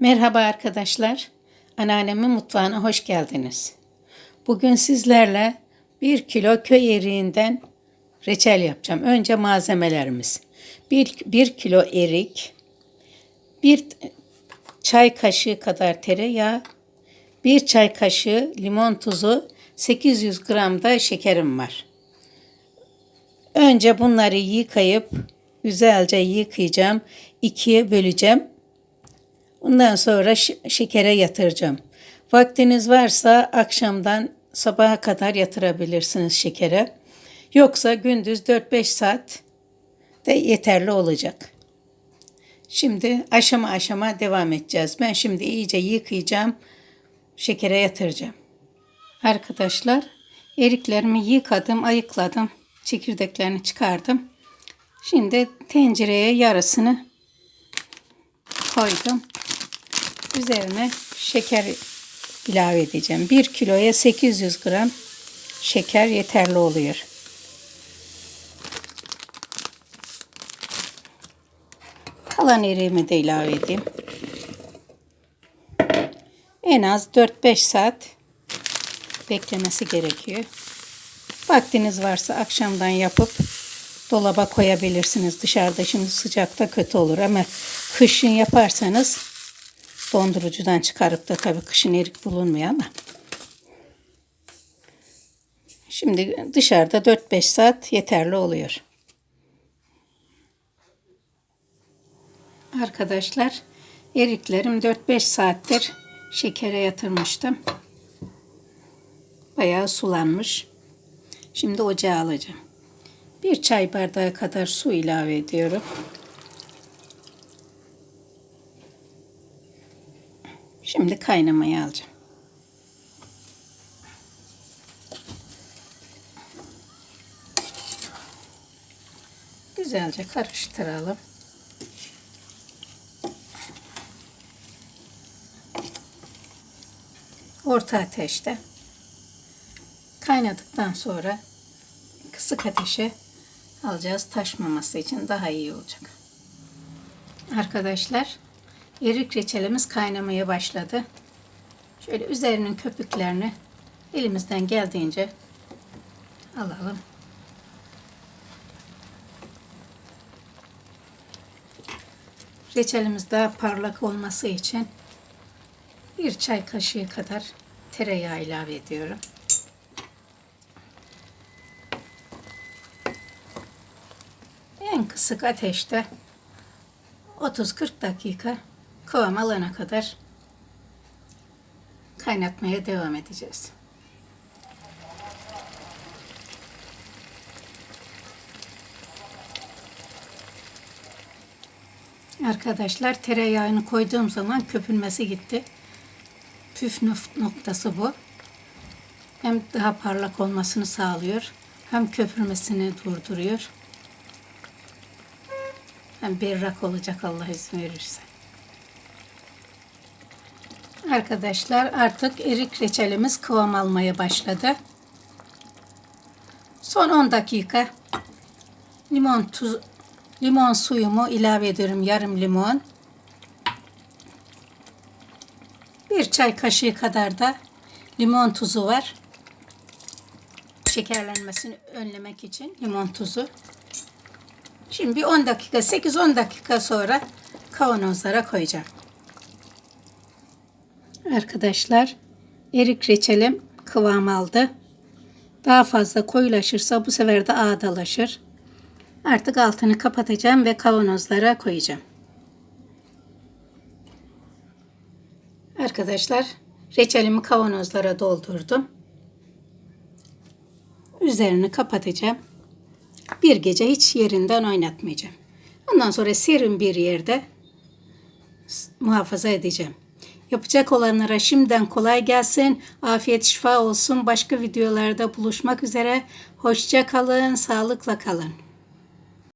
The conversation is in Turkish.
Merhaba arkadaşlar. Anneannemin mutfağına hoş geldiniz. Bugün sizlerle 1 kilo köy eriğinden reçel yapacağım. Önce malzemelerimiz. 1, 1 kilo erik, 1 çay kaşığı kadar tereyağı, 1 çay kaşığı limon tuzu, 800 gram da şekerim var. Önce bunları yıkayıp güzelce yıkayacağım. ikiye böleceğim. Ondan sonra şekere yatıracağım. Vaktiniz varsa akşamdan sabaha kadar yatırabilirsiniz şekere. Yoksa gündüz 4-5 saat de yeterli olacak. Şimdi aşama aşama devam edeceğiz. Ben şimdi iyice yıkayacağım. Şekere yatıracağım. Arkadaşlar eriklerimi yıkadım, ayıkladım. Çekirdeklerini çıkardım. Şimdi tencereye yarısını koydum. Üzerine şeker ilave edeceğim. 1 kiloya 800 gram şeker yeterli oluyor. Kalan eriğimi de ilave edeyim. En az 4-5 saat beklemesi gerekiyor. Vaktiniz varsa akşamdan yapıp dolaba koyabilirsiniz. Dışarıda şimdi sıcakta kötü olur ama kışın yaparsanız dondurucudan çıkarıp da tabii kışın erik bulunmuyor ama. Şimdi dışarıda 4-5 saat yeterli oluyor. Arkadaşlar eriklerim 4-5 saattir şekere yatırmıştım. Bayağı sulanmış. Şimdi ocağa alacağım. Bir çay bardağı kadar su ilave ediyorum. Şimdi kaynamaya alacağım. Güzelce karıştıralım. Orta ateşte kaynadıktan sonra kısık ateşe alacağız taşmaması için daha iyi olacak. Arkadaşlar erik reçelimiz kaynamaya başladı. Şöyle üzerinin köpüklerini elimizden geldiğince alalım. Reçelimiz daha parlak olması için bir çay kaşığı kadar tereyağı ilave ediyorum. En kısık ateşte 30-40 dakika kıvam alana kadar kaynatmaya devam edeceğiz. Arkadaşlar tereyağını koyduğum zaman köpülmesi gitti. Püf noktası bu. Hem daha parlak olmasını sağlıyor. Hem köpürmesini durduruyor. Hem berrak olacak Allah izin verirse. Arkadaşlar artık erik reçelimiz kıvam almaya başladı. Son 10 dakika limon tuz limon suyumu ilave ediyorum yarım limon. Bir çay kaşığı kadar da limon tuzu var. Şekerlenmesini önlemek için limon tuzu. Şimdi bir 10 dakika 8-10 dakika sonra kavanozlara koyacağım. Arkadaşlar erik reçelim kıvam aldı. Daha fazla koyulaşırsa bu sefer de ağdalaşır. Artık altını kapatacağım ve kavanozlara koyacağım. Arkadaşlar reçelimi kavanozlara doldurdum. Üzerini kapatacağım. Bir gece hiç yerinden oynatmayacağım. Ondan sonra serin bir yerde muhafaza edeceğim. Yapacak olanlara şimdiden kolay gelsin. Afiyet şifa olsun. Başka videolarda buluşmak üzere. Hoşça kalın, sağlıkla kalın.